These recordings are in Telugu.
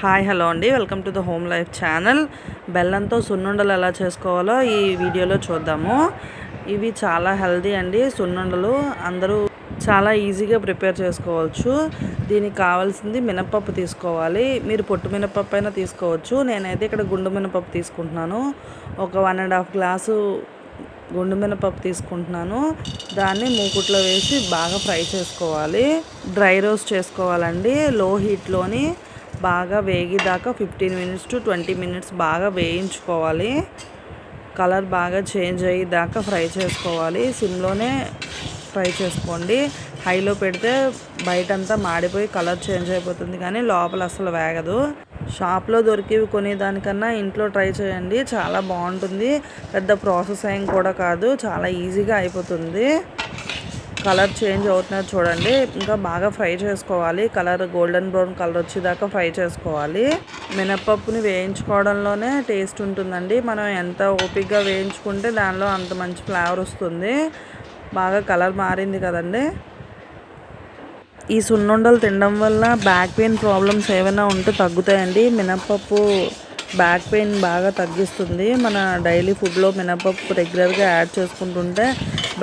హాయ్ హలో అండి. Welcome to the home life channel. బెల్లంతో సున్నుండలు ఎలా చేసుకోవాలో ఈ వీడియోలో చూద్దాము. ఇవి చాలా హెల్దీ అండి సున్నుండలు. అందరూ చాలా ఈజీగా ప్రిపేర్ చేసుకోవచ్చు. దీనికి కావాల్సింది మినపప్పు తీసుకోవాలి. మీరు పొట్టు మినపప్పు అయినా తీసుకోవచ్చు. నేనైతే ఇక్కడ గుండు మినపప్పు తీసుకుంటున్నాను. ఒక వన్ అండ్ హాఫ్ గ్లాసు గుండు మినపప్పు తీసుకుంటున్నాను. దాన్ని మూకుట్లో వేసి బాగా ఫ్రై చేసుకోవాలి. డ్రై రోస్ట్ చేసుకోవాలండి. లో హీట్లోని బాగా వేగిదాకా fifteen minutes to twenty minutes బాగా వేయించుకోవాలి. కలర్ బాగా చేంజ్ అయ్యేదాకా ఫ్రై చేసుకోవాలి. సిమ్లోనే ఫ్రై చేసుకోండి. హైలో పెడితే బయటంతా మాడిపోయి కలర్ చేంజ్ అయిపోతుంది కానీ లోపల అసలు వేగదు. షాప్లో దొరికేవి కొనేదానికన్నా ఇంట్లో ట్రై చేయండి. చాలా బాగుంటుంది. పెద్ద ప్రాసెస్ ఏం కూడా కాదు. చాలా ఈజీగా అయిపోతుంది. కలర్ చేంజ్ అవుతున్నది చూడండి. ఇంకా బాగా ఫ్రై చేసుకోవాలి. కలర్ గోల్డెన్ బ్రౌన్ కలర్ వచ్చేదాకా ఫ్రై చేసుకోవాలి. మినపప్పుని వేయించుకోవడంలోనే టేస్ట్ ఉంటుందండి. మనం ఎంత ఓపిక్గా వేయించుకుంటే దానిలో అంత మంచి ఫ్లేవర్ వస్తుంది. బాగా కలర్ మారింది కదండి. ఈ సున్నుండలు తినడం వల్ల బ్యాక్ పెయిన్ ప్రాబ్లమ్స్ ఏమైనా ఉంటే తగ్గుతాయండి. మినపప్పు బ్యాక్ పెయిన్ బాగా తగ్గిస్తుంది. మన డైలీ ఫుడ్లో మినపప్పు రెగ్యులర్గా యాడ్ చేసుకుంటుంటే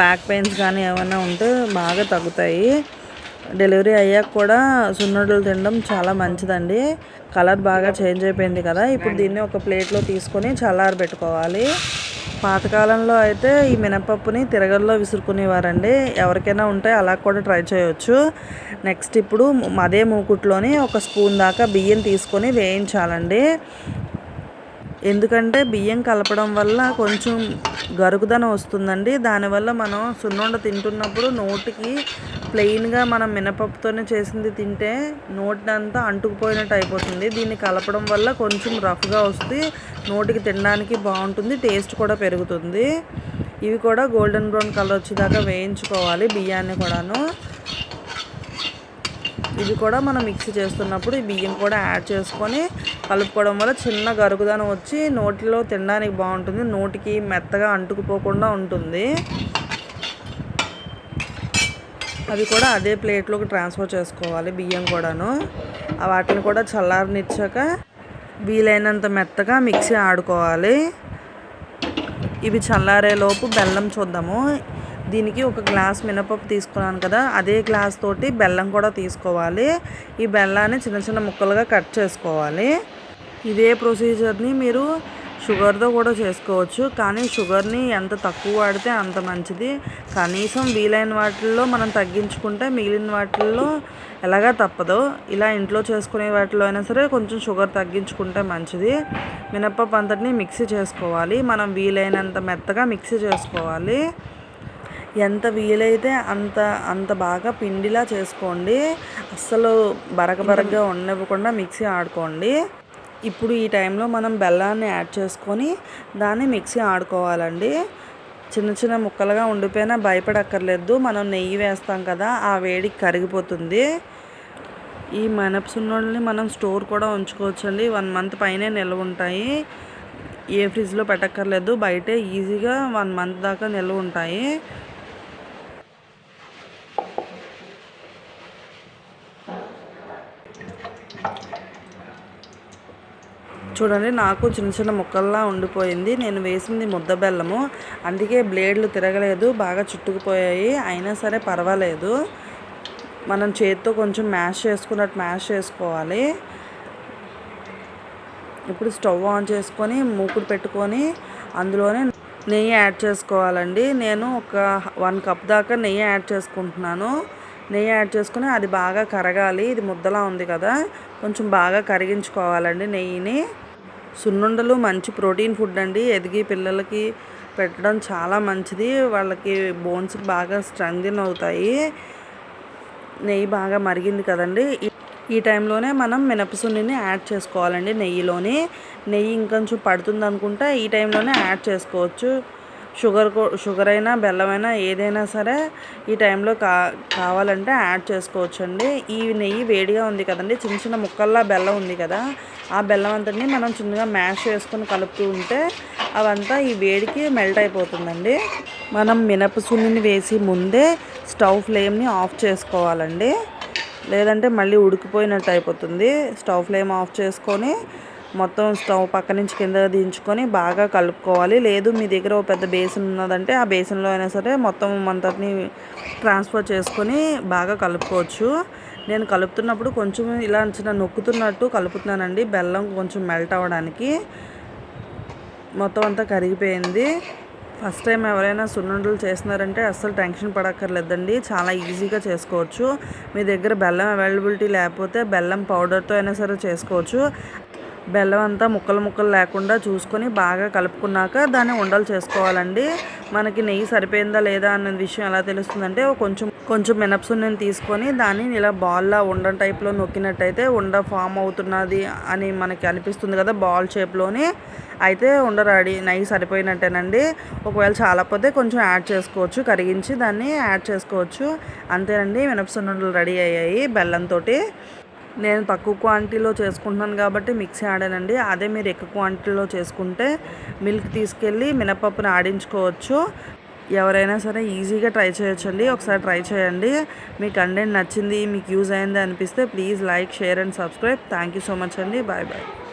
బ్యాక్ పెయిన్స్ కానీ ఏమైనా ఉంటే బాగా తగ్గుతాయి. డెలివరీ అయ్యాక కూడా సున్నుండలు తినడం చాలా మంచిదండి. కలర్ బాగా చేంజ్ అయిపోయింది కదా. ఇప్పుడు దీన్ని ఒక ప్లేట్లో తీసుకొని చల్లారి పెట్టుకోవాలి. పాతకాలంలో అయితే ఈ మినపప్పుని తిరగల్లో విసురుకునేవారండి. ఎవరికైనా ఉంటే అలా కూడా ట్రై చేయొచ్చు. నెక్స్ట్ ఇప్పుడు అదే మూకుట్లోని ఒక స్పూన్ దాకా బియ్యం తీసుకొని వేయించాలండి. ఎందుకంటే బియ్యం కలపడం వల్ల కొంచెం గరుగుదనం వస్తుందండి. దానివల్ల మనం సున్నుండ తింటున్నప్పుడు నోటికి ప్లెయిన్గా మనం మినపప్పుతోనే చేసింది తింటే నోటినంతా అంటుకుపోయినట్టు అయిపోతుంది. దీన్ని కలపడం వల్ల కొంచెం రఫ్గా వస్తే నోటికి తినడానికి బాగుంటుంది టేస్ట్ కూడా పెరుగుతుంది. ఇవి కూడా గోల్డెన్ బ్రౌన్ కలర్ వచ్చేదాకా వేయించుకోవాలి బియ్యాన్ని కూడాను. ఇది కూడా మనం మిక్సీ చేస్తున్నప్పుడు ఈ బియ్యం కూడా యాడ్ చేసుకొని కలుపుకోవడం వల్ల చిన్న గరుగుదనం వచ్చి నోటిలో తినడానికి బాగుంటుంది. నోటికి మెత్తగా అంటుకుపోకుండా ఉంటుంది. అవి కూడా అదే ప్లేట్లోకి ట్రాన్స్ఫర్ చేసుకోవాలి బియ్యం కూడాను. వాటిని కూడా చల్లారనిచ్చాక వీలైనంత మెత్తగా మిక్సీ ఆడుకోవాలి. ఇవి చల్లారేలోపు బెల్లం చూద్దాము. దీనికి ఒక గ్లాస్ మినపప్పు తీసుకున్నాను కదా అదే గ్లాస్ తోటి బెల్లం కూడా తీసుకోవాలి. ఈ బెల్లాన్ని చిన్న చిన్న ముక్కలుగా కట్ చేసుకోవాలి. ఇదే ప్రొసీజర్ని మీరు షుగర్తో కూడా చేసుకోవచ్చు. కానీ షుగర్ని ఎంత తక్కువ వాడితే అంత మంచిది. కనీసం వీలైన వాటిల్లో మనం తగ్గించుకుంటే మిగిలిన వాటిల్లో ఎలాగా తప్పదు. ఇలా ఇంట్లో చేసుకునే వాటిలో అయినా సరే కొంచెం షుగర్ తగ్గించుకుంటే మంచిది. మినప్పప్పు అంతటిని మిక్సీ చేసుకోవాలి. మనం వీలైనంత మెత్తగా మిక్సీ చేసుకోవాలి. ఎంత వీలైతే అంత అంత బాగా పిండిలా చేసుకోండి. అస్సలు బరక బరకగా ఉండకుండా మిక్సీ ఆడుకోండి. ఇప్పుడు ఈ టైంలో మనం బెల్లాన్ని యాడ్ చేసుకొని దాన్ని మిక్సీ ఆడుకోవాలండి. చిన్న చిన్న ముక్కలుగా ఉండిపోయినా భయపడక్కర్లేదు. మనం నెయ్యి వేస్తాం కదా ఆ వేడికి కరిగిపోతుంది. ఈ మనపసున్నోళ్ళని మనం స్టోర్ కూడా ఉంచుకోవచ్చండి. వన్ మంత్ పైనే నిల్వ ఉంటాయి. ఏ ఫ్రిడ్జ్లో పెట్టక్కర్లేదు. బయటే ఈజీగా వన్ మంత్ దాకా నిల్వ ఉంటాయి. చూడండి నాకు చిన్న చిన్న ముక్కల్లా ఉండిపోయింది. నేను వేసింది ముద్ద బెల్లము. అందుకే బ్లేడ్లు తిరగలేదు బాగా చుట్టుకుపోయాయి. అయినా సరే పర్వాలేదు. మనం చేతితో కొంచెం మ్యాష్ చేసుకున్నట్టు మ్యాష్ చేసుకోవాలి. ఇప్పుడు స్టవ్ ఆన్ చేసుకొని మూకుడు పెట్టుకొని అందులోనే నెయ్యి యాడ్ చేసుకోవాలండి. నేను ఒక వన్ కప్ దాకా నెయ్యి యాడ్ చేసుకుంటున్నాను. నెయ్యి యాడ్ చేసుకుని అది బాగా కరగాలి. ఇది ముద్దలా ఉంది కదా. కొంచెం బాగా కరిగించుకోవాలండి నెయ్యిని. సున్నుండలు మంచి ప్రోటీన్ ఫుడ్ అండి. ఎదిగి పిల్లలకి పెట్టడం చాలా మంచిది. వాళ్ళకి బోన్స్ బాగా స్ట్రెంగ్న్ అవుతాయి. నెయ్యి బాగా మరిగింది కదండి. ఈ టైంలోనే మనం మినపసున్నిని యాడ్ చేసుకోవాలండి నెయ్యిలోని. నెయ్యి ఇంకొంచెం పడుతుంది అనుకుంటే ఈ టైంలోనే యాడ్ చేసుకోవచ్చు. షుగర్ షుగర్ అయినా బెల్లం అయినా ఏదైనా సరే ఈ టైంలో కా కావాలంటే యాడ్ చేసుకోవచ్చండి. ఈ నెయ్యి వేడిగా ఉంది కదండి. చిన్న చిన్న ముక్కల్లా బెల్లం ఉంది కదా. ఆ బెల్లం అంతటిని మనం చిన్నగా మ్యాష్ చేసుకొని కలుపుతూ ఉంటే అవంతా ఈ వేడికి మెల్ట్ అయిపోతుందండి. మనం మినపసున్నిని వేసి ముందే స్టవ్ ఫ్లేమ్ని ఆఫ్ చేసుకోవాలండి. లేదంటే మళ్ళీ ఉడికిపోయినట్టు అయిపోతుంది. స్టవ్ ఫ్లేమ్ ఆఫ్ చేసుకొని మొత్తం స్టవ్ పక్క నుంచి కింద దించుకొని బాగా కలుపుకోవాలి. లేదు మీ దగ్గర ఒక పెద్ద బేసిన్ ఉన్నదంటే ఆ బేసిన్లో అయినా సరే మొత్తం అంతటిని ట్రాన్స్ఫర్ చేసుకొని బాగా కలుపుకోవచ్చు. నేను కలుపుతున్నప్పుడు కొంచెం ఇలా చిన్న నొక్కుతున్నట్టు కలుపుతున్నానండి. బెల్లం కొంచెం మెల్ట్ అవ్వడానికి. మొత్తం అంతా కరిగిపోయింది. ఫస్ట్ టైం ఎవరైనా సున్నుండలు చేస్తున్నారంటే అస్సలు టెన్షన్ పడక్కర్లేదండి. చాలా ఈజీగా చేసుకోవచ్చు. మీ దగ్గర బెల్లం అవైలబిలిటీ లేకపోతే బెల్లం పౌడర్తో అయినా సరే చేసుకోవచ్చు. బెల్లం అంతా ముక్కలు ముక్కలు లేకుండా చూసుకొని బాగా కలుపుకున్నాక దాన్ని ఉండలు చేసుకోవాలండి. మనకి నెయ్యి సరిపోయిందా లేదా అన్న విషయం ఎలా తెలుస్తుందంటే కొంచెం కొంచెం మినప్సున్నని తీసుకొని దాన్ని ఇలా బాల్లా ఉండ టైప్లో నొక్కినట్టయితే ఉండ ఫామ్ అవుతున్నది అని మనకి అనిపిస్తుంది కదా బాల్ షేప్లోని. అయితే ఉండ రెడీ నెయ్యి సరిపోయినట్టేనండి. ఒకవేళ చాలకపోతే కొంచెం యాడ్ చేసుకోవచ్చు కరిగించి దాన్ని యాడ్ చేసుకోవచ్చు. అంతేనండి మినపసున్నుండలు రెడీ అయ్యాయి బెల్లంతో నేను తక్కువ క్వాంటిటీలో చేసుకుంటున్నాను కాబట్టి మిక్సీ ఆడానండి. అదే మీరు ఎక్కువ క్వాంటిటీలో చేసుకుంటే మిల్క్ తీసుకెళ్ళి మినపప్పుని ఆడించుకోవచ్చు. ఎవరైనా సరే ఈజీగా ట్రై చేయొచ్చండి. ఒకసారి ట్రై చేయండి. మీ కంటెంట్ నచ్చింది మీకు యూజ్ అయింది అనిపిస్తే please like share and subscribe. Thank you so much అండి. Bye bye.